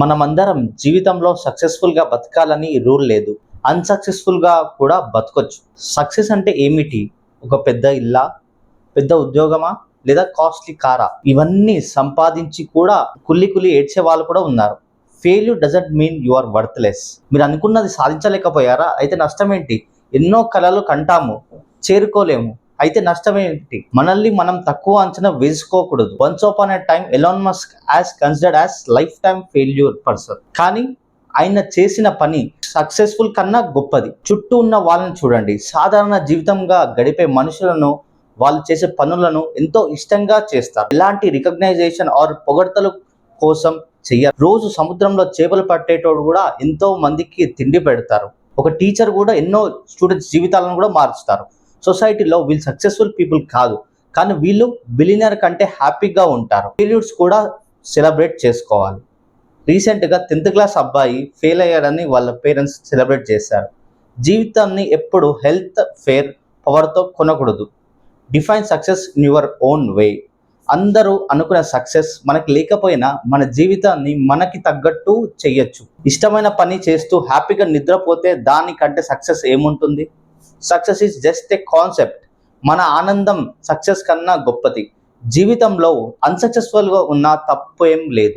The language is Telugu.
మనమందరం జీవితంలో సక్సెస్ఫుల్గా బతకాలని రూల్ లేదు. అన్సక్సెస్ఫుల్గా కూడా బతకొచ్చు. సక్సెస్ అంటే ఏమిటి? ఒక పెద్ద ఇల్లా? పెద్ద ఉద్యోగమా? లేదా కాస్ట్లీ కారా ఇవన్నీ సంపాదించి కూడా కుల్లి కుల్లి ఏడ్చే వాళ్ళు కూడా ఉన్నారు. Failure doesn't mean you are worthless మీరు అనుకున్నది సాధించలేకపోయారా? అయితే నష్టం ఏంటి? ఎన్నో కళలు కంటాము. చేరుకోలేము. అయితే నష్టం ఏంటి మనల్ని మనం తక్కువ అంచనా వేసుకోకూడదు. Once on a time Elon Musk as considered as lifetime failure person కానీ ఆయన చేసిన పని సక్సెస్ఫుల్ కన్నా గొప్పది. చుట్టూ ఉన్న వాళ్ళని చూడండి. సాధారణ జీవితంగా గడిపే మనుషులను వాళ్ళు చేసే పనులను ఎంతో ఇష్టంగా చేస్తారు. ఎలాంటి రికగ్నైజేషన్ ఆర్ పొగడ్తల కోసం చెయ్యరు. రోజు సముద్రంలో చేపలు పట్టేటోడు కూడా ఎంతో మందికి తిండి పెడతారు. ఒక టీచర్ కూడా ఎన్నో స్టూడెంట్స్ జీవితాలను కూడా మారుస్తారు సొసైటీలో వీళ్ళు సక్సెస్ఫుల్ పీపుల్ కాదు. కానీ వీళ్ళు బిలినర్ కంటే హ్యాపీగా ఉంటారు. పీరియడ్స్ కూడా సెలబ్రేట్ చేసుకోవాలి. రీసెంట్గా టెన్త్ క్లాస్ అబ్బాయి ఫెయిల్ అయ్యాడని వాళ్ళ పేరెంట్స్ సెలబ్రేట్ చేశారు. జీవితాన్ని ఎప్పుడు హెల్త్ ఫేర్ పవర్తో కొనకూడదు. Define success in your own way అందరూ అనుకునే సక్సెస్ మనకి లేకపోయినా మన జీవితాన్ని మనకి తగ్గట్టు చెయ్యొచ్చు ఇష్టమైన పని చేస్తూ హ్యాపీగా నిద్రపోతే దానికంటే సక్సెస్ ఏముంటుంది? Success is just a concept. మన ఆనందం సక్సెస్ కన్నా గొప్పది. జీవితంలో అన్సక్సెస్ఫుల్గా ఉన్న తప్పు ఏం లేదు.